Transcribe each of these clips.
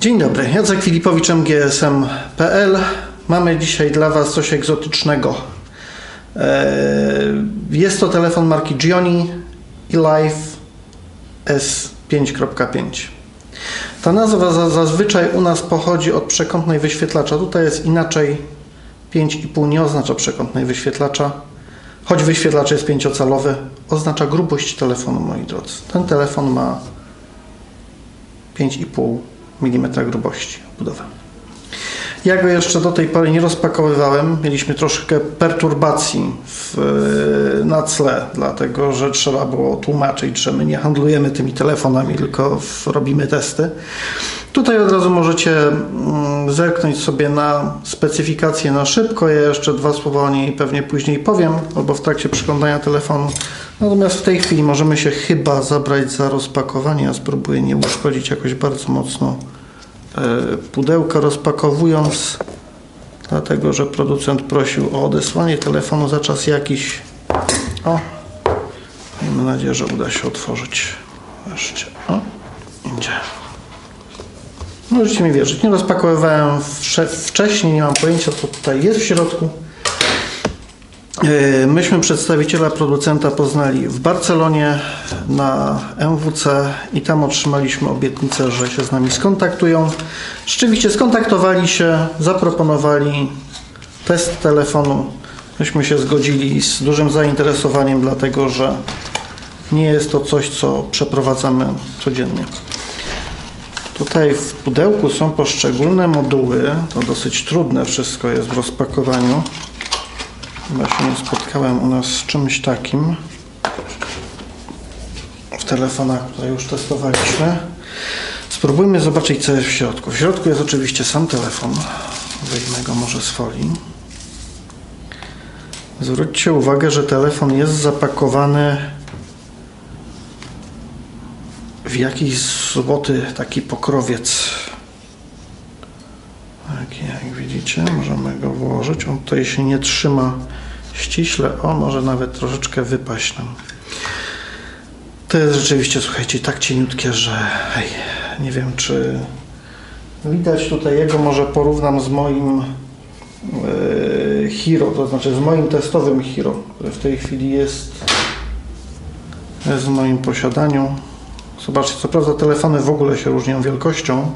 Dzień dobry, Jacek Filipowicz, MGSM.pl. Mamy dzisiaj dla Was coś egzotycznego. Eee, Jest to telefon marki Gioni eLife S5.5. Ta nazwa za- zazwyczaj u nas pochodzi od przekątnej wyświetlacza. Tutaj jest inaczej. 5,5 nie oznacza przekątnej wyświetlacza. Choć wyświetlacz jest pięciocalowy, oznacza grubość telefonu, moi drodzy. Ten telefon ma 5,5 mm grubości budowę. Ja go jeszcze do tej pory nie rozpakowywałem. Mieliśmy troszkę perturbacji w, na tle, dlatego że trzeba było tłumaczyć, że my nie handlujemy tymi telefonami, tylko w, robimy testy. Tutaj od razu możecie mm, zerknąć sobie na specyfikację na szybko. Ja jeszcze dwa słowa o niej pewnie później powiem, albo w trakcie przeglądania telefonu. Natomiast w tej chwili możemy się chyba zabrać za rozpakowanie. Ja spróbuję nie uszkodzić jakoś bardzo mocno e, pudełka rozpakowując, dlatego że producent prosił o odesłanie telefonu za czas jakiś. O, miejmy nadzieję, że uda się otworzyć. Wreszcie. O, idzie. Możecie mi wierzyć, nie rozpakowywałem wcze- wcześniej, nie mam pojęcia co tutaj jest w środku. Yy, Myśmy przedstawiciela producenta poznali w Barcelonie na MWC i tam otrzymaliśmy obietnicę, że się z nami skontaktują. Rzeczywiście skontaktowali się, zaproponowali test telefonu. Myśmy się zgodzili z dużym zainteresowaniem, dlatego że nie jest to coś, co przeprowadzamy codziennie. Tutaj w pudełku są poszczególne moduły. To dosyć trudne wszystko jest w rozpakowaniu. Chyba się nie spotkałem u nas z czymś takim w telefonach, które już testowaliśmy. Spróbujmy zobaczyć, co jest w środku. W środku jest oczywiście sam telefon. Wyjmę go może z folii. Zwróćcie uwagę, że telefon jest zapakowany w jakiś złoty taki pokrowiec. Taki jak widzicie, możemy go włożyć. On tutaj się nie trzyma ściśle. O, może nawet troszeczkę wypaść nam. To jest rzeczywiście, słuchajcie, tak cieniutkie, że hej, nie wiem czy widać tutaj jego, może porównam z moim e, Hero, to znaczy z moim testowym Hero, który w tej chwili jest, jest w moim posiadaniu. Zobaczcie, co prawda telefony w ogóle się różnią wielkością,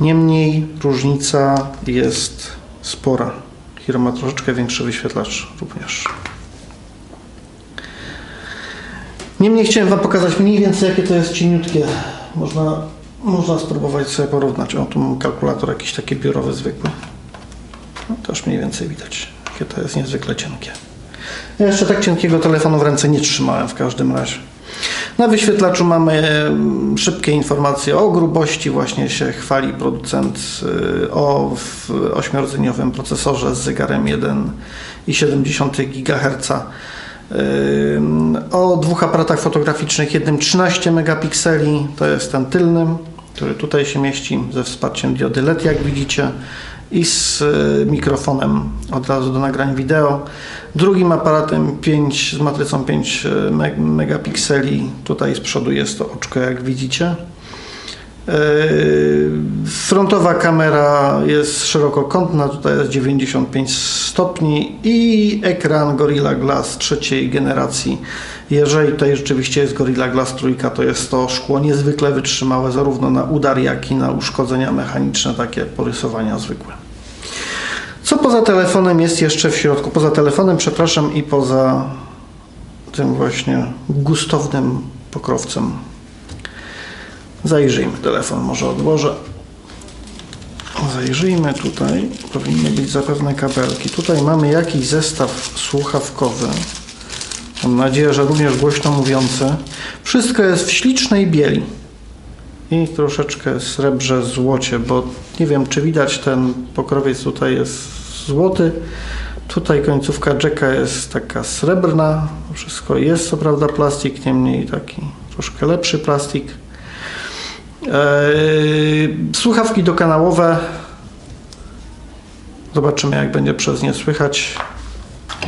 niemniej różnica jest spora. Hero ma troszeczkę większy wyświetlacz również. Niemniej chciałem Wam pokazać mniej więcej jakie to jest cieniutkie. Można, można spróbować sobie porównać. O, tu mam kalkulator jakiś taki biurowy, zwykły. No, też mniej więcej widać, jakie to jest niezwykle cienkie. Ja jeszcze tak cienkiego telefonu w ręce nie trzymałem w każdym razie. Na wyświetlaczu mamy em, szybkie informacje o grubości, właśnie się chwali producent y, o ośmiordzeniowym procesorze z zegarem 1,7 GHz. Ym, O dwóch aparatach fotograficznych, jednym 13 megapikseli, to jest ten tylny, który tutaj się mieści ze wsparciem diody LED, jak widzicie, i z y, mikrofonem od razu do nagrań wideo. Drugim aparatem 5 z matrycą 5 me- megapikseli, tutaj z przodu jest to oczko, jak widzicie. Yy, Frontowa kamera jest szerokokątna, tutaj jest 95 stopni i ekran Gorilla Glass trzeciej generacji. Jeżeli tutaj rzeczywiście jest Gorilla Glass trójka, to jest to szkło niezwykle wytrzymałe zarówno na udar, jak i na uszkodzenia mechaniczne, takie porysowania zwykłe. Co poza telefonem jest jeszcze w środku? Poza telefonem, przepraszam, i poza tym właśnie gustownym pokrowcem Zajrzyjmy, telefon może odłożę. Zajrzyjmy tutaj, powinny być zapewne kabelki. Tutaj mamy jakiś zestaw słuchawkowy. Mam nadzieję, że również głośno mówiący. Wszystko jest w ślicznej bieli. I troszeczkę srebrze złocie, bo nie wiem czy widać ten pokrowiec tutaj jest złoty. Tutaj końcówka jacka jest taka srebrna. Wszystko jest co prawda plastik, niemniej taki troszkę lepszy plastik. Eee, Słuchawki dokanałowe. Zobaczymy, jak będzie przez nie słychać.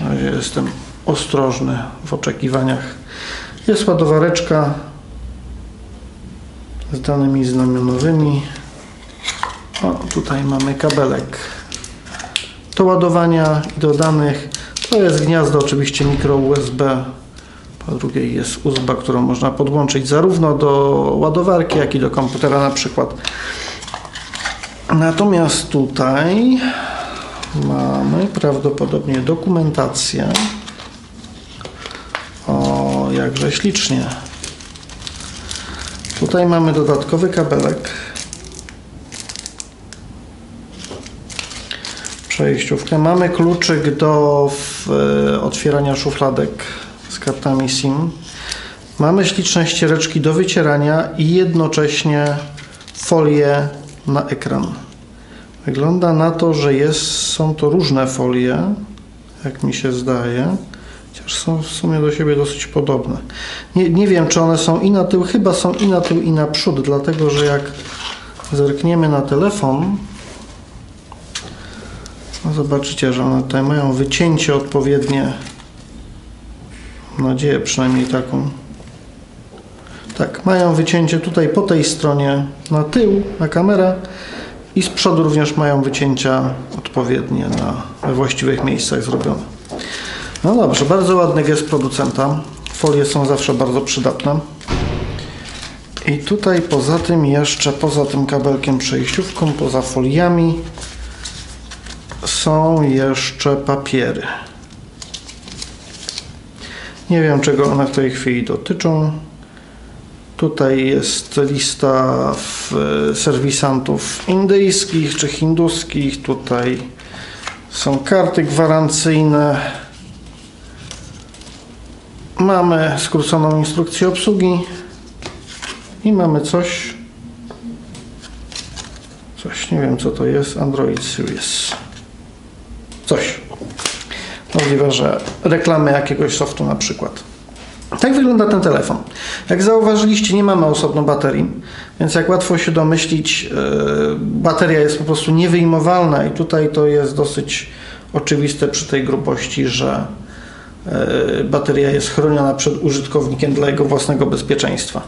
Na razie Jestem ostrożny w oczekiwaniach. Jest ładowareczka z danymi znamionowymi. O, tutaj mamy kabelek do ładowania i do danych. To jest gniazdo oczywiście mikro USB. Po drugiej jest uzba, którą można podłączyć zarówno do ładowarki, jak i do komputera na przykład. Natomiast tutaj mamy prawdopodobnie dokumentację. O, jakże ślicznie. Tutaj mamy dodatkowy kabelek. Przejściówkę. Mamy kluczyk do otwierania szufladek kartami SIM. Mamy śliczne ściereczki do wycierania i jednocześnie folię na ekran. Wygląda na to, że jest, są to różne folie, jak mi się zdaje, chociaż są w sumie do siebie dosyć podobne. Nie, nie wiem, czy one są i na tył, chyba są i na tył, i na przód, dlatego że jak zerkniemy na telefon, no zobaczycie, że one tutaj mają wycięcie odpowiednie. Nadzieję przynajmniej taką. Tak, mają wycięcie tutaj po tej stronie na tył, na kamerę i z przodu również mają wycięcia odpowiednie na, we właściwych miejscach zrobione. No dobrze, bardzo ładny gest producenta. Folie są zawsze bardzo przydatne. I tutaj poza tym jeszcze, poza tym kabelkiem przejściówką, poza foliami są jeszcze papiery. Nie wiem czego one w tej chwili dotyczą. Tutaj jest lista w, serwisantów indyjskich czy hinduskich. Tutaj są karty gwarancyjne. Mamy skróconą instrukcję obsługi i mamy coś. Coś, nie wiem co to jest. Android Series. Coś. Możliwe, że reklamy jakiegoś softu na przykład. Tak wygląda ten telefon. Jak zauważyliście, nie mamy osobno baterii, więc jak łatwo się domyślić, yy, bateria jest po prostu niewyjmowalna i tutaj to jest dosyć oczywiste przy tej grubości, że bateria jest chroniona przed użytkownikiem dla jego własnego bezpieczeństwa.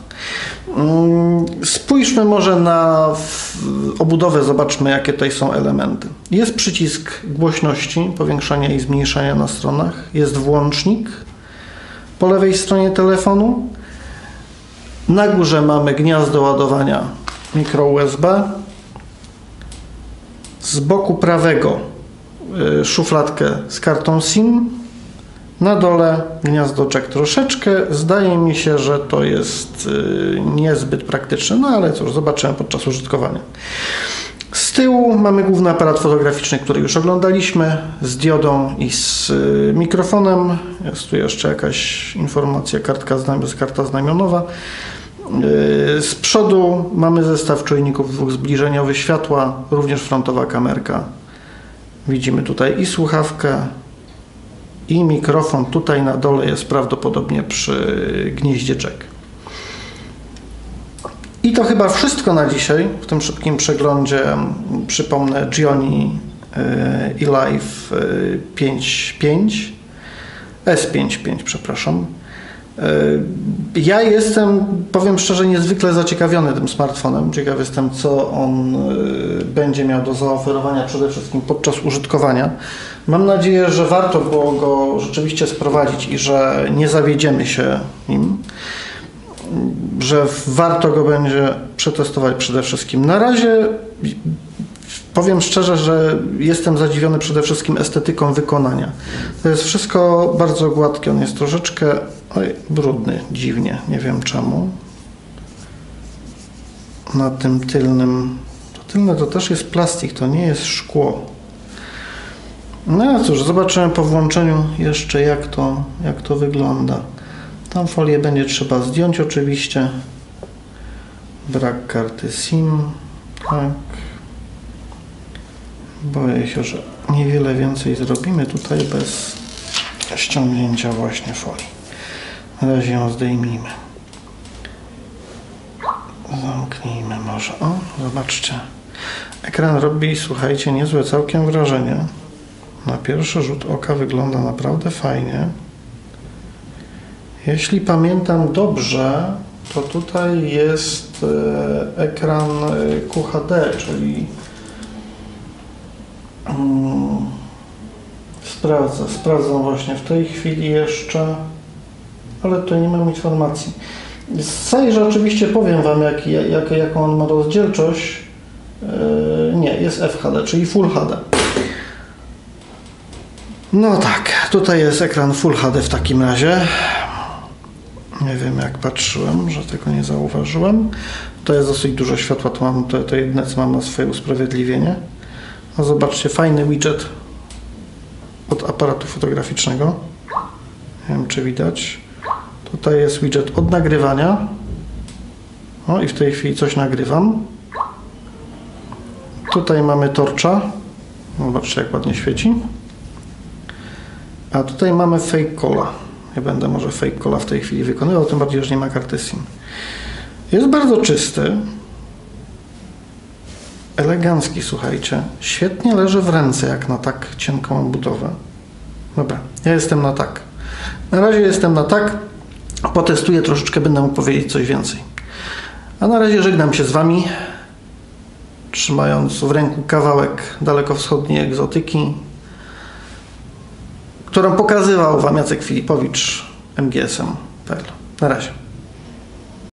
Yy, spójrzmy może na obudowę, zobaczmy jakie tutaj są elementy. Jest przycisk głośności, powiększania i zmniejszania na stronach, jest włącznik, po lewej stronie telefonu. Na górze mamy gniazdo ładowania mikro USB. Z boku prawego y, szufladkę z kartą SIM. Na dole gniazdo jack troszeczkę. Zdaje mi się, że to jest y, niezbyt praktyczne, no ale cóż, zobaczymy podczas użytkowania. Z tyłu mamy główny aparat fotograficzny, który już oglądaliśmy, z diodą i z y, mikrofonem. Jest tu jeszcze jakaś informacja, kartka, karta znamionowa. Y, z przodu mamy zestaw czujników dwóch zbliżeniowych światła, również frontowa kamerka. Widzimy tutaj i słuchawkę, i mikrofon. Tutaj na dole jest prawdopodobnie przy gnieździe. I to chyba wszystko na dzisiaj w tym szybkim przeglądzie. Przypomnę Gioni i Live 5.5 S5.5 przepraszam. E, ja jestem, powiem szczerze, niezwykle zaciekawiony tym smartfonem. Ciekaw jestem, co on e, będzie miał do zaoferowania przede wszystkim podczas użytkowania. Mam nadzieję, że warto było go rzeczywiście sprowadzić i że nie zawiedziemy się nim że warto go będzie przetestować przede wszystkim. Na razie powiem szczerze, że jestem zadziwiony przede wszystkim estetyką wykonania. To jest wszystko bardzo gładkie, on jest troszeczkę oj, brudny, dziwnie, nie wiem czemu. Na tym tylnym, to tylne to też jest plastik, to nie jest szkło. No cóż, zobaczymy po włączeniu jeszcze jak to, jak to wygląda. Tą folię będzie trzeba zdjąć oczywiście. Brak karty SIM. Tak. Boję się, że niewiele więcej zrobimy tutaj bez ściągnięcia właśnie folii. Na razie ją zdejmijmy. Zamknijmy może. O, zobaczcie. Ekran robi, słuchajcie, niezłe całkiem wrażenie. Na pierwszy rzut oka wygląda naprawdę fajnie. Jeśli pamiętam dobrze, to tutaj jest e, ekran e, QHD, czyli mm, sprawdzę, sprawdzam właśnie w tej chwili jeszcze, ale tutaj nie mam informacji. Z oczywiście powiem Wam, jak, jak, jaką on ma rozdzielczość. E, nie, jest FHD, czyli Full HD. No tak, tutaj jest ekran Full HD w takim razie. Nie wiem jak patrzyłem, że tego nie zauważyłem. To jest dosyć dużo światła, to mam to, to jedne co mam na swoje usprawiedliwienie. No zobaczcie, fajny widget od aparatu fotograficznego. Nie wiem czy widać. Tutaj jest widget od nagrywania. O i w tej chwili coś nagrywam. Tutaj mamy torcza. Zobaczcie jak ładnie świeci. A tutaj mamy fake cola. Nie będę może fake cola w tej chwili wykonywał, tym bardziej, że nie ma karty SIM. Jest bardzo czysty. Elegancki, słuchajcie. Świetnie leży w ręce, jak na tak cienką budowę. Dobra, ja jestem na tak. Na razie jestem na tak. Potestuję troszeczkę, będę mógł powiedzieć coś więcej. A na razie żegnam się z Wami, trzymając w ręku kawałek dalekowschodniej egzotyki, którą pokazywał Wam Jacek Filipowicz MGSM.pl. Na razie.